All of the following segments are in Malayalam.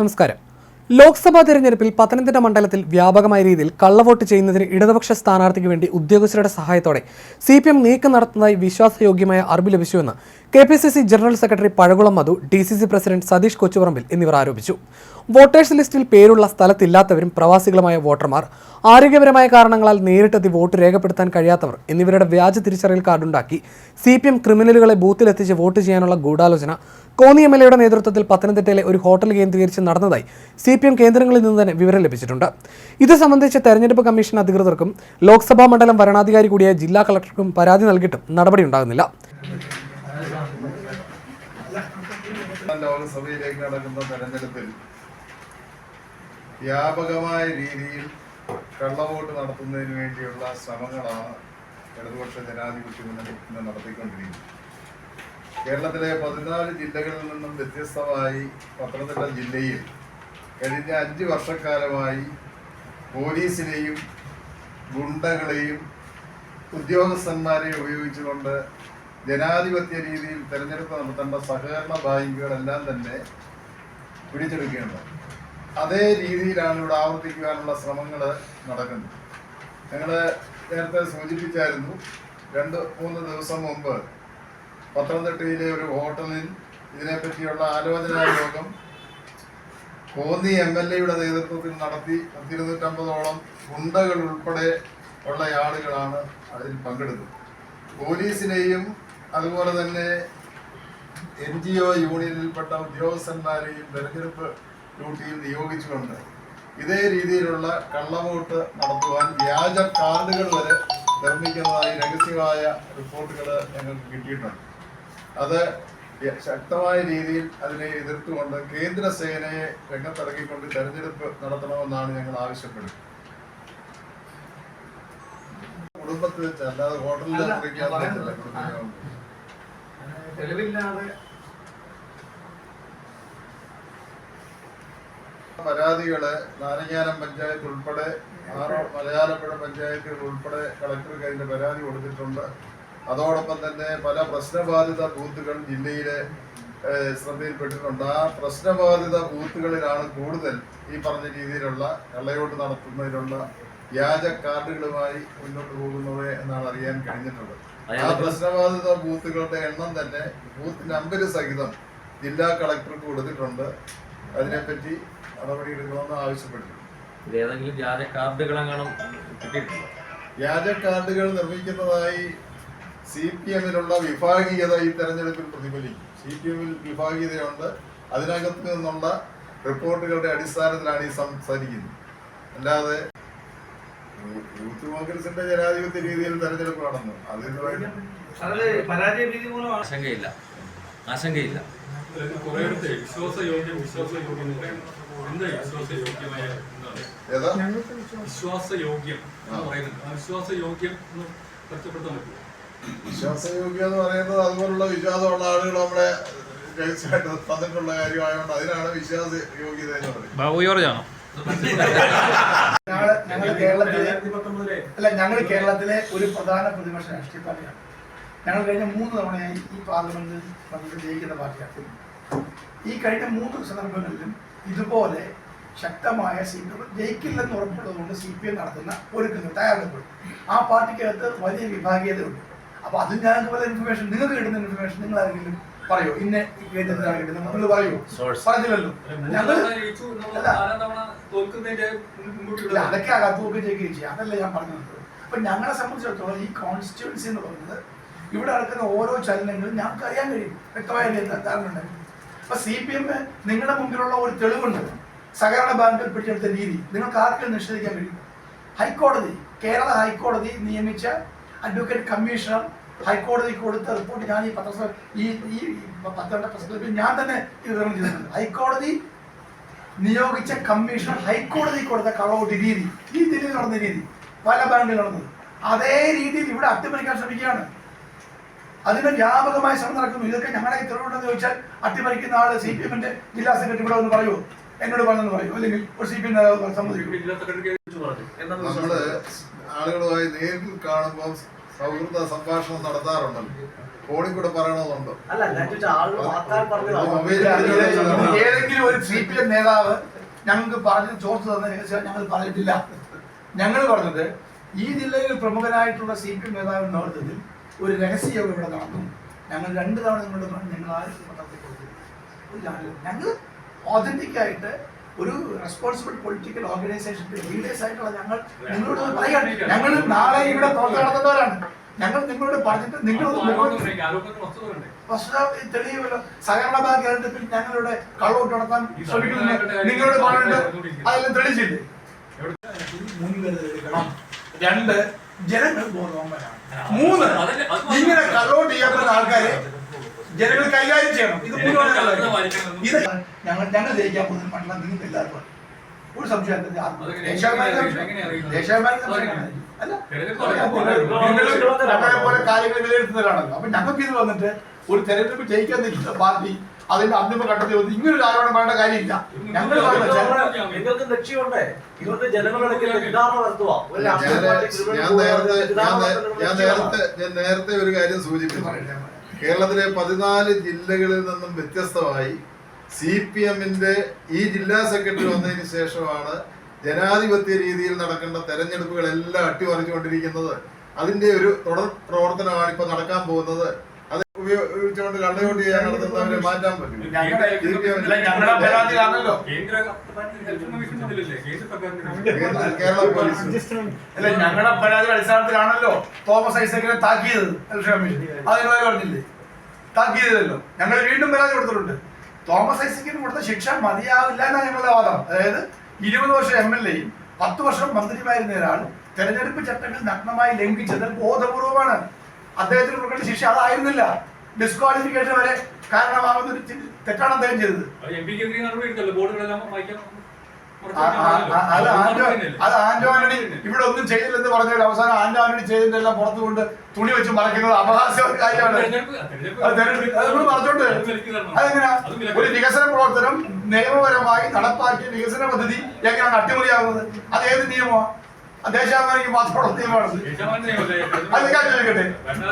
നമസ്കാരം. ലോക്സഭാ തെരഞ്ഞെടുപ്പിൽ പത്തനംതിട്ട മണ്ഡലത്തിൽ വ്യാപകമായ രീതിയിൽ കള്ളവോട്ട് ചെയ്യുന്നതിന് ഇടതുപക്ഷ സ്ഥാനാർത്ഥിക്ക് വേണ്ടി ഉദ്യോഗസ്ഥരുടെ സഹായത്തോടെ സി പി എം നീക്കം നടത്തുന്നതായി വിശ്വാസയോഗ്യമായ അറിവ് ലഭിച്ചുവെന്ന് K P C C general secretary Pazhakulam Madhu D C C president Satish Kochuparambil എന്നിവർ ആരോപിച്ചു. വോട്ടേഴ്സ് ലിസ്റ്റിൽ പേരുള്ള സ്ഥലത്തില്ലാത്തവരും പ്രവാസികളുമായ വോട്ടർമാർ ആരോഗ്യപരമായ കാരണങ്ങളാൽ നേരിട്ടെത്തി വോട്ട് രേഖപ്പെടുത്താൻ കഴിയാത്തവർ എന്നിവരുടെ വ്യാജ തിരിച്ചറിയൽ കാർഡുണ്ടാക്കി സി പി എം ക്രിമിനലുകളെ ബൂത്തിലെത്തിച്ച് വോട്ട് ചെയ്യാനുള്ള ഗൂഢാലോചന കോന്നി എം എൽ എയുടെ നേതൃത്വത്തിൽ പത്തനംതിട്ടയിലെ ഒരു ഹോട്ടൽ കേന്ദ്രീകരിച്ച് നടന്നതായി സി എം കേന്ദ്രങ്ങളിൽ നിന്ന് തന്നെ വിവരം ലഭിച്ചിട്ടുണ്ട്. ഇത് സംബന്ധിച്ച് തെരഞ്ഞെടുപ്പ് കമ്മീഷൻ അധികൃതർക്കും ലോക്സഭാ മണ്ഡലം വരണാധികാരി കൂടിയായ ജില്ലാ കളക്ടർക്കും പരാതി നൽകിയിട്ടും നടപടി ഉണ്ടാകുന്നില്ല. നടക്കുന്ന തെരഞ്ഞെടുപ്പിൽ വ്യാപകമായ രീതിയിൽ കള്ളവോട്ട് നടത്തുന്നതിന് വേണ്ടിയുള്ള ശ്രമങ്ങളാണ് ഇടതുപക്ഷ ജനാധിപത്യ മുന്നണി ഇന്ന് നടത്തിക്കൊണ്ടിരിക്കുന്നത്. കേരളത്തിലെ പതിനാല് ജില്ലകളിൽ നിന്നും വ്യത്യസ്തമായി പത്തനംതിട്ട ജില്ലയിൽ കഴിഞ്ഞ അഞ്ച് വർഷക്കാലമായി പോലീസിനെയും ഗുണ്ടകളെയും ഉദ്യോഗസ്ഥന്മാരെയും ഉപയോഗിച്ചുകൊണ്ട് ജനാധിപത്യ രീതിയിൽ തെരഞ്ഞെടുപ്പ് നടത്തേണ്ട സഹകരണ ബാങ്കുകളെല്ലാം തന്നെ പിടിച്ചെടുക്കേണ്ടത് അതേ രീതിയിലാണ് ഇവിടെ ആവർത്തിക്കുവാനുള്ള ശ്രമങ്ങൾ നടക്കുന്നത്. ഞങ്ങൾ നേരത്തെ സൂചിപ്പിച്ചായിരുന്നു രണ്ട് മൂന്ന് ദിവസം മുമ്പ് പത്തനംതിട്ടയിലെ ഒരു ഹോട്ടലിൽ ഇതിനെപ്പറ്റിയുള്ള ആലോചനാ യോഗം കോന്നി എം എൽ എയുടെ നേതൃത്വത്തിൽ നടത്തി പത്തിരുന്നൂറ്റമ്പതോളം ഗുണ്ടകൾ ഉൾപ്പെടെ ഉള്ള ആളുകളാണ് അതിൽ പങ്കെടുത്തത്. പോലീസിനെയും അതുപോലെ തന്നെ എൻ ജി ഒ യൂണിയനിൽപ്പെട്ട ഉദ്യോഗസ്ഥന്മാരെയും തെരഞ്ഞെടുപ്പ് ഡ്യൂട്ടിയിൽ നിയോഗിച്ചുകൊണ്ട് ഇതേ രീതിയിലുള്ള കള്ളവോട്ട് നടത്തുവാൻ വ്യാജ കാർഡുകൾ വരെ നിർമ്മിക്കുന്നതായി രഹസ്യമായ റിപ്പോർട്ടുകൾ ഞങ്ങൾക്ക് കിട്ടിയിട്ടുണ്ട്. അത് ശക്തമായ രീതിയിൽ അതിനെ എതിർത്തുകൊണ്ട് കേന്ദ്ര സേനയെ രംഗത്തിറക്കിക്കൊണ്ട് തെരഞ്ഞെടുപ്പ് നടത്തണമെന്നാണ് ഞങ്ങൾ ആവശ്യപ്പെടുന്നത്. കുടുംബത്തിൽ വെച്ച് അല്ലാതെ ഹോട്ടലിൽ. തെളിവില്ലാതെ പരാതികൾ നാരങ്ങാനം പഞ്ചായത്ത് ഉൾപ്പെടെ ആറോ മലയാളപ്പുഴ പഞ്ചായത്തുകൾ ഉൾപ്പെടെ കളക്ടർക്ക് അതിന്റെ പരാതി കൊടുത്തിട്ടുണ്ട്. അതോടൊപ്പം തന്നെ പല പ്രശ്നബാധിത ബൂത്തുകൾ ജില്ലയിലെ ശ്രദ്ധയിൽപ്പെട്ടിട്ടുണ്ട്. ആ പ്രശ്നബാധിത ബൂത്തുകളിലാണ് കൂടുതൽ ഈ പറഞ്ഞ രീതിയിലുള്ള കള്ളയോട്ട് നടത്തുന്നതിനുള്ള വ്യാജ കാർഡുകളുമായി മുന്നോട്ട് പോകുന്നത് എന്നാണ് അറിയാൻ കഴിഞ്ഞിട്ടുള്ളത്. ആ പ്രശ്നബാധിത ബൂത്തുകളുടെ എണ്ണം തന്നെ ബൂത്ത് നമ്പർ സഹിതം ജില്ലാ കളക്ടർക്ക് കൊടുത്തിട്ടുണ്ട്. അതിനെപ്പറ്റി ആവശ്യപ്പെട്ടിട്ടുണ്ട്. വ്യാജ കാർഡുകളെങ്ങാനും കിട്ടിയിട്ടുണ്ടോ? വ്യാജ കാർഡുകൾ നിർമ്മിക്കുന്നതായി സി പി എമ്മിലുള്ള വിഭാഗീയത ഈ തെരഞ്ഞെടുപ്പിൽ പ്രതിഫലിക്കും. സി പി എമ്മിൽ വിഭാഗീയതയുണ്ട് അതിനകത്ത് നിന്നുള്ള റിപ്പോർട്ടുകളുടെ അടിസ്ഥാനത്തിലാണ് ഈ സംസാരിക്കുന്നത്. അല്ലാതെ യൂത്ത് കോൺഗ്രസിന്റെ ജനാധിപത്യ രീതിയിൽ തെരഞ്ഞെടുപ്പ് നടന്നു. അതിന് ആശങ്കയില്ല. ആശങ്കയില്ല. വിശ്വാസയോഗ്യം എന്ന് പറയുന്നത്. വിശ്വാസയോഗ്യം എന്ന് കഷ്ടപ്പെടുത്താൻ പറ്റുമോ? വിശ്വാസയോഗ്യം എന്ന് പറയുന്നത് അതുപോലുള്ള വിശ്വാസമുള്ള ആളുകൾ നമ്മളെ രഹസ്യമായിട്ട് തന്നിട്ടുള്ള കാര്യമായതുകൊണ്ട് അതിനാണ് വിശ്വാസ യോഗ്യത എന്ന് പറയുന്നത്. ബാബു ഞങ്ങൾ കേരളത്തിലെ അല്ല ഞങ്ങൾ കേരളത്തിലെ ഒരു പ്രധാന പ്രതിപക്ഷ രാഷ്ട്രീയ പാർട്ടിയാണ്. ഞങ്ങൾ കഴിഞ്ഞ മൂന്ന് തവണയായി ഈ പാർലമെന്റ് നമുക്ക് ജയിക്കുന്ന പാർട്ടിയാണ്. ഈ കഴിഞ്ഞ മൂന്ന് സന്ദർഭങ്ങളിലും ഇതുപോലെ ശക്തമായ സീറ്റുകൾ ജയിക്കില്ലെന്ന് ഉറപ്പുള്ളതുകൊണ്ട് സി പി എം നടത്തുന്ന ഒരുക്കങ്ങൾ തയ്യാറെടുപ്പുകൾ ആ പാർട്ടിക്കകത്ത് വലിയ വിഭാഗീയതയുണ്ട്. അപ്പൊ അത് ഞങ്ങൾക്ക് പല ഇൻഫർമേഷൻ നിങ്ങൾക്ക് കിട്ടുന്ന ഇൻഫർമേഷൻ നിങ്ങൾ ആരെങ്കിലും പറയോ? ഇന്ന കിട്ടുന്നത് നിങ്ങൾ പറയൂ? പറഞ്ഞില്ലല്ലോ. ഞങ്ങൾ അല്ല. അതൊക്കെ അകത്തുമൊക്കെ ചെയ്യുകയും ചെയ്യും. അതല്ല ഞാൻ പറഞ്ഞത്. അപ്പൊ ഞങ്ങളെ സംബന്ധിച്ചിടത്തോളം ഈ കോൺസ്റ്റിറ്റ്യുവൻസി എന്ന് പറയുന്നത് ഇവിടെ നടക്കുന്ന ഓരോ ചലനങ്ങളും ഞങ്ങൾക്ക് അറിയാൻ കഴിയും. വ്യക്തമായ ധാരണ അപ്പൊ സി പി എം നിങ്ങളുടെ മുമ്പിലുള്ള ഒരു തെളിവുണ്ട്. സഹകരണ ബാങ്കിൽ പിടിച്ചെടുത്ത രീതി. നിങ്ങൾക്ക് ആർക്കും നിഷേധിക്കാൻ കഴിയും ഹൈക്കോടതി കേരള ഹൈക്കോടതി നിയമിച്ച അഡ്വക്കേറ്റ് കമ്മീഷണർ ഹൈക്കോടതിക്ക് കൊടുത്ത റിപ്പോർട്ട് ഞാൻ ഈ പത്ര ഈ ഈ പത്രത്തിന്റെ പ്രസംഗത്തിൽ ഞാൻ തന്നെ ഇത് വിതരണം ചെയ്തിട്ടുണ്ട്. ഹൈക്കോടതി നിയോഗിച്ച കമ്മീഷണർ ഹൈക്കോടതി കൊടുത്ത കളവോട്ട് രീതി. ഈ ദില്ലിയിൽ നടന്ന രീതി. പല ബാങ്കിൽ നടന്നത്. അതേ രീതിയിൽ ഇവിടെ അട്ടിമറിക്കാൻ ശ്രമിക്കുകയാണ്. അതിന് വ്യാപകമായ ശ്രമം നടക്കുന്നു. ഇതൊക്കെ ഞങ്ങളെ തെളിവുണ്ടെന്ന് ചോദിച്ചാൽ അട്ടിമറിക്കുന്ന ആൾ സി പി എമ്മിന്റെ ജില്ലാ സെക്രട്ടറി ഇവിടെ ഒന്ന് പറയുമോ എന്നോട് പറഞ്ഞെന്ന് പറയൂ? അല്ലെങ്കിൽ ഒരു സി പി എം നേതാവ് സമ്മതിക്കും. നമ്മൾ ആളുകളുമായി നേരിൽ കാണുമ്പോൾ സൗഹൃദ സംഭാഷണം നടത്താറുണ്ടല്ലോ. ഫോണിൽ കൂടെ പറയണമെന്നുണ്ടോ ഏതെങ്കിലും ഒരു സി പി എം നേതാവ് ഞങ്ങൾക്ക് പറഞ്ഞ് ചോർത്ത് തന്ന രഹസ്യം ഞങ്ങൾ പറഞ്ഞിട്ടില്ല. ഞങ്ങൾ പറഞ്ഞത് ഈ ജില്ലയിൽ പ്രമുഖനായിട്ടുള്ള സി പി എം നേതാവ് നേതൃത്വത്തിൽ ഒരു രഹസ്യയോഗം ഇവിടെ നടന്നു. ഞങ്ങൾ രണ്ട് തവണ നിങ്ങളുടെ ഞങ്ങൾ ആരും പത്രത്തിൽ കൊടുത്തില്ല ഞങ്ങൾ ഓതന്റിക് ആയിട്ട് ഒരു റെസ്പോൺസിബിൾ പൊളിറ്റിക്കൽ ഓർഗനൈസേഷന്റെ ലീഡേഴ്സ് ആയിട്ടുള്ള ഞങ്ങൾ നിങ്ങളോട് പറയാണ് ഞങ്ങൾ നാളെ ഇവിടെ പുറത്ത് നടത്തുന്നവരാണ് ഞങ്ങൾ നിങ്ങളോട് പറഞ്ഞിട്ട് നിങ്ങളോട് വസ്തുത തെളിയുമല്ലോ. സഹകരണ ബാങ്ക് തെരഞ്ഞെടുപ്പിൽ ഞങ്ങളുടെ കള്ളോട്ട് നടത്താൻ ശ്രമിക്കുന്നില്ല നിങ്ങളോട് പറഞ്ഞിട്ട് അതെല്ലാം തെളിയിച്ചില്ലേ? രണ്ട് ജനങ്ങൾ ബോധവാന്മാരാണ്. മൂന്ന് ഇങ്ങനെ കള്ളോട്ട് ചെയ്യപ്പെടുന്ന ആൾക്കാരെ ജനങ്ങൾ കൈകാര്യം ചെയ്യണം. ഇത് മുഴുവൻ ഞങ്ങൾ ഞങ്ങൾ ജയിക്കാൻ പോകുന്ന മണ്ഡലം നിങ്ങൾക്ക് എല്ലാവർക്കും. ഒരു സംശയത്തിന്റെ സംശയം. അല്ല. ഞങ്ങളെ പോലെ കാര്യങ്ങൾ വിലയിരുത്തുന്നവരാണല്ലോ അപ്പൊ ഞങ്ങൾക്ക് ഇത് വന്നിട്ട് ഒരു തെരഞ്ഞെടുപ്പ് ജയിക്കാൻ നിൽക്കുന്ന പാർട്ടി അതിന്റെ അന്തിമ ഘട്ടത്തിൽ വന്ന് ഇങ്ങനൊരു ആരോപണം വേണ്ട കാര്യമില്ല. ഞങ്ങൾ നിങ്ങൾക്ക് ലക്ഷ്യമുണ്ടേ. ഇവരുടെ ജനങ്ങളിടയ്ക്ക് ഞാൻ നേരത്തെ ഞാൻ നേരത്തെ ഒരു കാര്യം സൂചിപ്പിച്ചു. കേരളത്തിലെ പതിനാല് ജില്ലകളിൽ നിന്നും വ്യത്യസ്തമായി സി പി എമ്മിന്റെ ഈ ജില്ലാ സെക്രട്ടറി വന്നതിന് ശേഷമാണ് ജനാധിപത്യ രീതിയിൽ നടക്കേണ്ട തെരഞ്ഞെടുപ്പുകളെല്ലാം അട്ടിമറിച്ചുകൊണ്ടിരിക്കുന്നത്. അതിന്റെ ഒരു തുടർ പ്രവർത്തനമാണ് ഇപ്പൊ നടക്കാൻ പോകുന്നത്. അത് ഉപയോഗിച്ചുകൊണ്ട് കള്ളവോട്ട് ചെയ്യാൻ നടത്തുന്നവരെ മാറ്റാൻ പറ്റും. കേരള പോലീസ് അല്ല ഞങ്ങളുടെ പരാതി അടിസ്ഥാനത്തിലാണല്ലോ തോമസ് ഐസക്കിനെ താക്കിയത് ഇലക്ഷൻ കമ്മീഷൻ. അതിനോട് പറഞ്ഞില്ലേ? താക്കിയതല്ലോ ഞങ്ങൾ വീണ്ടും പരാതി കൊടുത്തിട്ടുണ്ട്. തോമസ് ഐസക്കിന് കൊടുത്ത ശിക്ഷ മതിയാവില്ല എന്നാണ് ഞങ്ങളുടെ വാദം. അതായത് ഇരുപത് വർഷം എം എൽ എയും പത്ത് വർഷം മന്ത്രിമാരുന്ന ഒരാൾ തെരഞ്ഞെടുപ്പ് ചട്ടങ്ങൾ നഗ്നമായി ലംഘിച്ചത് ബോധപൂർവമാണ്. അദ്ദേഹത്തിന് കൊടുക്കേണ്ട ശിക്ഷ അതായിരുന്നില്ല. ഡിസ്ക്വാളിഫിക്കേഷൻ വരെ കാരണമാകുന്ന ഒരു തെറ്റാണ് അദ്ദേഹം ചെയ്തത്. അത് ആന്റോ അത് ആന്റോ ആന്റണി ഇവിടെ ഒന്നും ചെയ്തില്ലെന്ന് പറഞ്ഞാൽ അവസാനം ആന്റോ ആന്റണി ചെയ്തതിന്റെ എല്ലാം പുറത്തു കൊണ്ട് തുണി വെച്ച് മറക്കുന്നത് അപഹാസ്യ കാര്യമാണ്. പറഞ്ഞോണ്ട് അതെങ്ങനെയാ? ഒരു വികസന പ്രവർത്തനം നിയമപരമായി നടപ്പാക്കിയ വികസന പദ്ധതി എങ്ങനെയാണ് അട്ടിമറിയാകുന്നത് അത് ഏത് നിയമമാണ്? ദേശാഭിമാനിക്ക് മാത്രമുള്ള നിയമമാണ്. അത് ഞാൻ ചോദിക്കട്ടെ?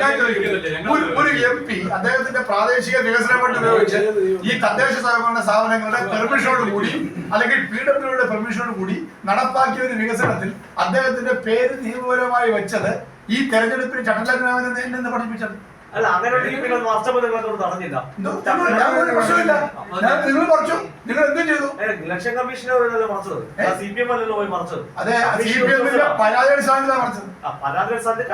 ഞാൻ ചോദിക്കട്ടെ? ഒരു ഒരു എം പി അദ്ദേഹത്തിന്റെ പ്രാദേശിക വികസന ഫണ്ട് ഉപയോഗിച്ച് ഈ തദ്ദേശ സ്വയംഭരണ സ്ഥാപനങ്ങളുടെ പെർമിഷനോട് കൂടി അല്ലെങ്കിൽ പി ഡബ്ല്യുടെ പെർമിഷനോട് കൂടി നടപ്പാക്കിയ ഒരു വികസനത്തിൽ അദ്ദേഹത്തിന്റെ പേര് നിയമപരമായി വെച്ചത് ഈ തെരഞ്ഞെടുപ്പിന് ചട്ടലംഘനമെന്ന് എന്ന് പഠിപ്പിച്ചത്. അല്ല അങ്ങനെ പിന്നെ നിങ്ങൾ മറിച്ചു. നിങ്ങൾ എന്തും ചെയ്തു. ഏ, ഇലക്ഷൻ കമ്മീഷനെ പോയല്ലോ മറിച്ചത്? സി പി എം അല്ലല്ലോ പോയി മറിച്ചത്. അതെ പരാതി അടിസ്ഥാനത്തിലാണ് മറിച്ചത്. ആ പരാതി അടിസ്ഥാനത്തിൽ